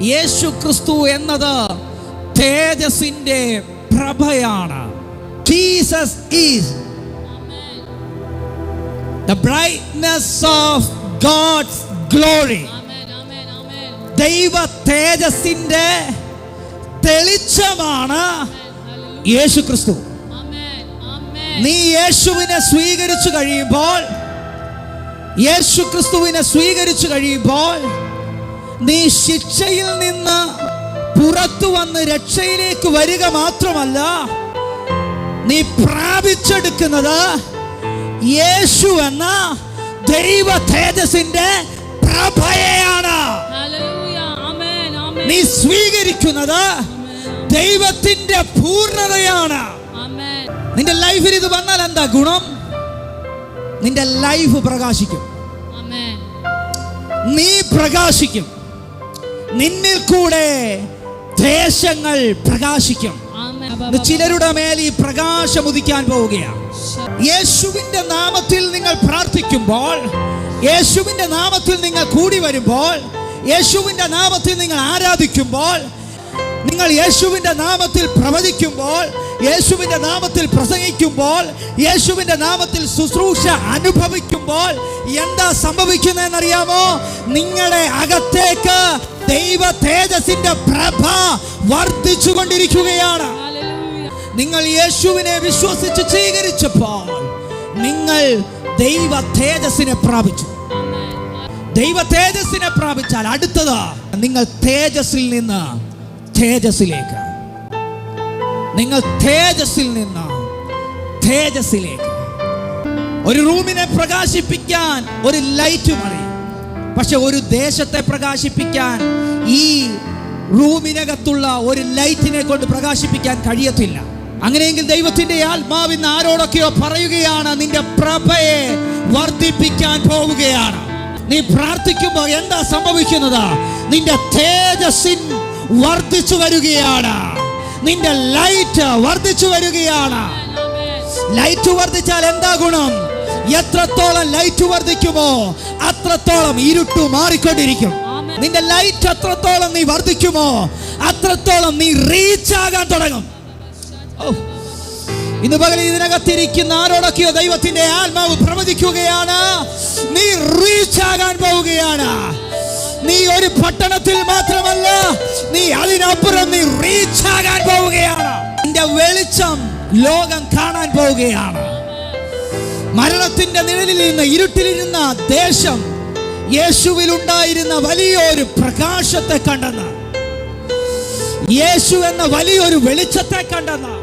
യേശു ക്രിസ്തു എന്നത് തേജസിന്റെ പ്രഭയാണ് Jesus is the brightness of God's glory. ദൈവ തേജസിന്റെ തെളിച്ചമാണ്. യേശു ക്രിസ്തു. നീ യേശുവിനെ സ്വീകരിച്ചു കഴിയുമ്പോൾ യേശു ക്രിസ്തുവിനെ സ്വീകരിച്ചു കഴിയുമ്പോൾ നീ ശിക്ഷയിൽ നിന്ന് പുറത്തു വന്ന് രക്ഷയിലേക്ക് വരിക മാത്രമല്ല നീ പ്രാപിച്ചെടുക്കുന്നത് യേശു എന്ന ദൈവ തേജസിന്റെ പ്രഭയാണ്. നീ സ്വീകരിക്കുന്നത് ദൈവത്തിന്റെ പൂർണതയാണ്. നിന്റെ ലൈഫിൽ ഇത് വന്നാൽ എന്താ ഗുണം? നിന്റെ ലൈഫ് പ്രകാശിക്കും. നീ പ്രകാശിക്കും. നിന്നിൽ കൂടെ ദേശങ്ങൾ പ്രകാശിക്കും. ചിലരുടെ മേൽ ഈ പ്രകാശം ഉദിക്കാൻ പോവുകയാണ്. യേശുവിന്റെ നാമത്തിൽ നിങ്ങൾ പ്രാർത്ഥിക്കുമ്പോൾ യേശുവിന്റെ നാമത്തിൽ നിങ്ങൾ കൂടി വരുമ്പോൾ യേശുവിന്റെ നാമത്തിൽ നിങ്ങൾ ആരാധിക്കുമ്പോൾ നിങ്ങൾ യേശുവിന്റെ നാമത്തിൽ പ്രവചിക്കുമ്പോൾ യേശുവിന്റെ നാമത്തിൽ പ്രസംഗിക്കുമ്പോൾ യേശുവിന്റെ നാമത്തിൽ ശുശ്രൂഷ അനുഭവിക്കുമ്പോൾ എന്താ സംഭവിക്കുന്നതെന്നറിയാമോ? നിങ്ങളുടെ അകത്തേക്ക് ദൈവ തേജസിന്റെ പ്രഭ വർദ്ധിച്ചു കൊണ്ടിരിക്കുകയാണ്. നിങ്ങൾ യേശുവിനെ വിശ്വസിച്ച് സ്വീകരിച്ചപ്പോൾ നിങ്ങൾ ദൈവ തേജസ്സിനെ പ്രാപിച്ചു. ദൈവ തേജസ്സിനെ പ്രാപിച്ചാൽ അടുത്തത് നിങ്ങൾ തേജസ്സിൽ നിന്ന് തേജസ്സിലേക്ക്. നിങ്ങൾ തേജസ്സിൽ നിന്ന് തേജസ്സിലേക്ക്. ഒരു റൂമിനെ പ്രകാശിപ്പിക്കാൻ ഒരു ലൈറ്റ് മതി. പക്ഷെ ഒരു ദേശത്തെ പ്രകാശിപ്പിക്കാൻ ഈ റൂമിനകത്തുള്ള ഒരു ലൈറ്റിനെ കൊണ്ട് പ്രകാശിപ്പിക്കാൻ കഴിയത്തില്ല. അങ്ങനെയെങ്കിൽ ദൈവത്തിന്റെ ആത്മാവിന്ന് ആരോടൊക്കെയോ പറയുകയാണ് നിന്റെ പ്രഭയെ വർദ്ധിപ്പിക്കാൻ പോവുകയാണ്. നീ പ്രാർത്ഥിക്കുമ്പോൾ എന്താ സംഭവിക്കുന്നത്? നിന്റെ തേജസ്സിൻ വർദ്ധിച്ചു വരികയാണ്. നിന്റെ ലൈറ്റ് വർദ്ധിച്ചു വരികയാണ്. ലൈറ്റ് വർദ്ധിച്ചാൽ എന്താ ഗുണം? എത്രത്തോളം ലൈറ്റ് വർദ്ധിക്കുമോ അത്രത്തോളം ഇരുട്ട് മാറിക്കൊണ്ടിരിക്കും. നിന്റെ ലൈറ്റ് അത്രത്തോളം നീ വർദ്ധിക്കുമോ അത്രത്തോളം നീ റീച്ച് ആകാൻ തുടങ്ങും. ഇന്ന് പകൽ ഇതിനകത്തിരിക്കുന്ന ആരോടൊക്കെയോ ദൈവത്തിന്റെ ആത്മാവ് പ്രവചിക്കുകയാണ്. നീ റീച്ച് ആകാൻ പോവുകയാണ്. നീ ഒരു പട്ടണത്തിൽ മാത്രമല്ല നീ അതിനപ്പുറം നീ റീച്ച് ആകാൻ പോവുകയാണ്. നിന്റെ വെളിച്ചം ലോകം കാണാൻ പോവുകയാണ്. മരണത്തിന്റെ നിഴലിൽ നിന്ന് ഇരുട്ടിലിരുന്ന ദേശം യേശുവിലുണ്ടായിരുന്ന വലിയൊരു പ്രകാശത്തെ കണ്ടെന്ന്. യേശു എന്ന വലിയൊരു വെളിച്ചത്തെ കണ്ടെന്ന്.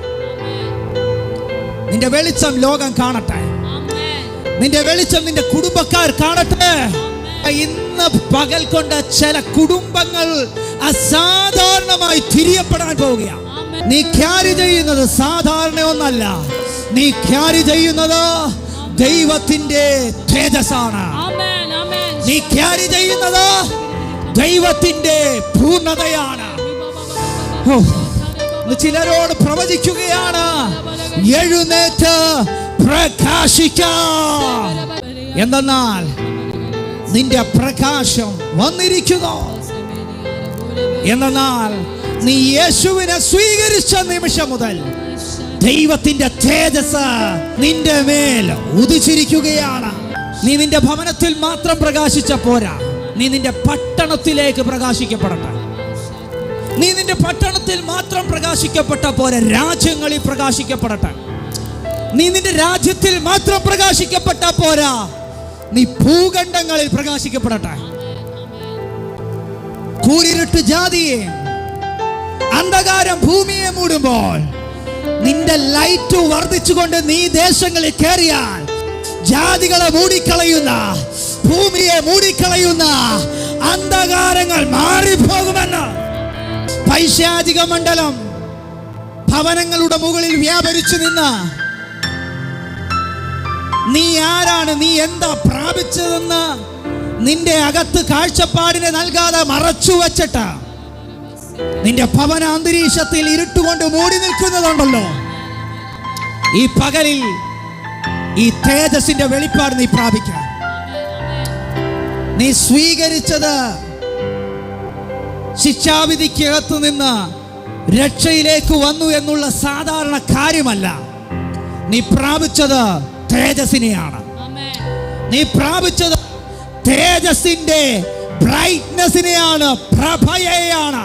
നിന്റെ വെളിച്ചം ലോകം കാണട്ടെ. നിന്റെ വെളിച്ചം നിന്റെ കുടുംബക്കാർ കാണട്ടെ. ഇന്ന് പകൽ കൊണ്ട് ചില കുടുംബങ്ങൾ അസാധാരണമായി തിരിയപ്പെടാൻ പോവുകയാണ്. നീ ക്യാരി ചെയ്യുന്നത് സാധാരണ ഒന്നല്ല. നീ ക്യാരി ചെയ്യുന്നത് ദൈവത്തിന്റെ തേജസ്സാണ്. നീ ക്യാരി ചെയ്യുന്നത് ദൈവത്തിന്റെ പൂർണതയാണ് ചിലരോട് പ്രവചിക്കുകയാണ് എഴുന്നേറ്റ് പ്രകാശിക്കാം. എന്തെന്നാൽ നിന്റെ പ്രകാശം വന്നിരിക്കുന്നു. എന്നാൽ നീ യേശുവിനെ സ്വീകരിച്ച നിമിഷം മുതൽ ദൈവത്തിന്റെ തേജസ് നിന്റെ മേൽ ഉദിച്ചിരിക്കുകയാണ്. നീ നിന്റെ ഭവനത്തിൽ മാത്രം പ്രകാശിച്ച പോരാ. നീ നിന്റെ പട്ടണത്തിലേക്ക് പ്രകാശിക്കപ്പെടട്ടെ. നീ നിന്റെ പട്ടണത്തിൽ മാത്രം പ്രകാശിക്കപ്പെട്ട പോലെ രാജ്യങ്ങളിൽ പ്രകാശിക്കപ്പെടട്ടെ. നീ നിന്റെ രാജ്യത്തിൽ മാത്രം പ്രകാശിക്കപ്പെട്ട പോരാ. നീ ഭൂഖണ്ഡങ്ങളിൽ പ്രകാശിക്കപ്പെടട്ടെ. കൂരിരുട്ട് ജാതിയെ അന്ധകാരം ഭൂമിയെ മൂടുമ്പോൾ നിന്റെ ലൈറ്റ് വർദ്ധിച്ചുകൊണ്ട് നീ ദേശങ്ങളിൽ കയറിയാൽ ജാതികളെ മൂടിക്കളയുന്ന ഭൂമിയെ മൂടിക്കളയുന്ന അന്ധകാരങ്ങൾ മാറിപ്പോകുമെന്ന്. പൈശാചിക മണ്ഡലം ഭവനങ്ങളുടെ മുകളിൽ വ്യാപരിച്ചു നിന്ന് നീ ആരാണ് നീ എന്താ പ്രാപിച്ചതെന്ന് നിന്റെ അകത്ത് കാഴ്ചപ്പാടിനെ നൽകാതെ മറച്ചു വച്ചിട്ട് നിന്റെ ഭവന അന്തരീക്ഷത്തിൽ ഇരുട്ടുകൊണ്ട് മൂടി നിൽക്കുന്നതുണ്ടല്ലോ. ഈ പകലിൽ ഈ തേജസിന്റെ വെളിപ്പാട് നീ പ്രാപിക്കാം നീ സ്വീകരിച്ചത് ശിക്ഷാവിധിക്കകത്ത് നിന്ന് രക്ഷയിലേക്ക് വന്നു എന്നുള്ള സാധാരണ കാര്യമല്ല. നീ പ്രാപിച്ചത് തേജസ്സിനെയാണ്. നീ പ്രാപിച്ചത് തേജസിന്റെ ബ്രൈറ്റ്നസിനെയാണ് പ്രഭയെയാണ്.